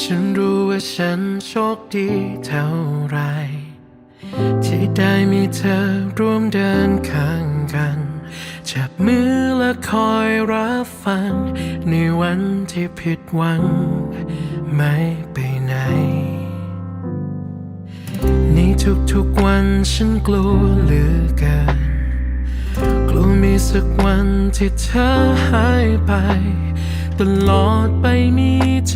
ฉันรู้ว่าฉันโชคดีเท่าไร ที่ได้มีเธอร่วมเดินข้างกัน จับมือและคอยรับฟัง ในวันที่ผิดหวัง ไม่ไปไหน ในทุกๆวันฉันกลัวเหลือเกินกลัวมีสักวันที่เธอหายไป ตลอดไปมีจ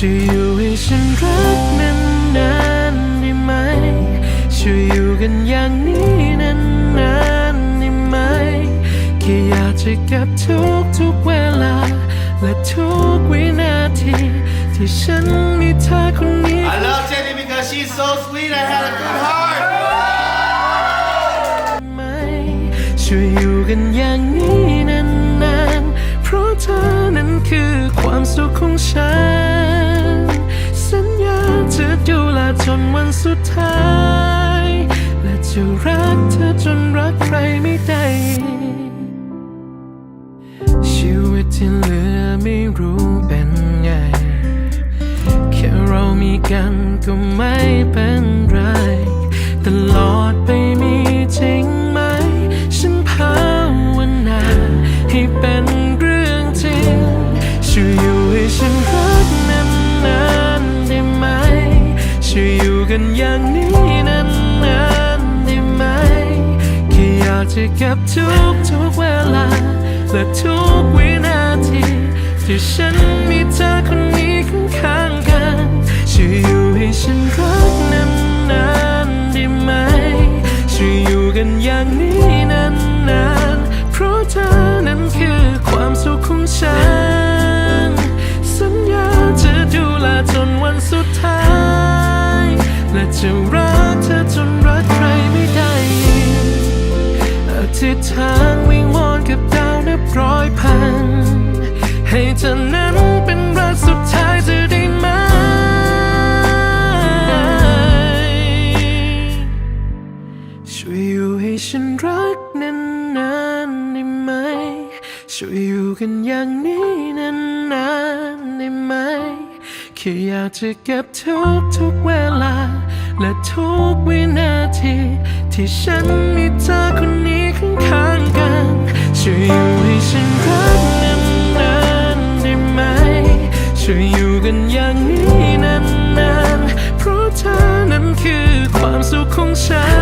ช่วยอยู่ให้ฉันรักนานๆได้ไหม ช่วยอยู่กันอย่างนี้นานๆได้ไหมแค่อยากจะเก็บทุกทุกๆเวลา และทุกวินาที ที่ฉันมีเธอคนนี้ I love Jenny because she's so sweet and had a good heart. ไหมช่วย สุดท้าย และจะรักเธอจนรักใครไม่ได้ ชีวิตที่เหลือไม่รู้เป็นไง แค่เรามีกันก็ไม่เป็นไรตลอด จะเก็บทุกทุกเวลา และทุกวินาที ที่ฉันมีเธอคนนี้ข้างๆกันช่วยอยู่ให้ฉันรัก อธิษฐานวิงวอนกับดาวนับร้อยพัน ให้เธอนั้นเป็นรักสุดท้ายจะได้ไหม ช่วยอยู่ให้ฉันรักนานๆได้ไหม ช่วยอยู่กันอย่างนี้นานๆได้ไหม แค่อยากจะเก็บทุกทุกๆเวลา ที่ฉันมีเธอคนนี้ข้างๆกันช่วยอยู่ให้ฉันรักนานๆได้ไหมช่วยอยู่กันอย่างนี้นานๆเพราะเธอนั้นคือความสุขของฉัน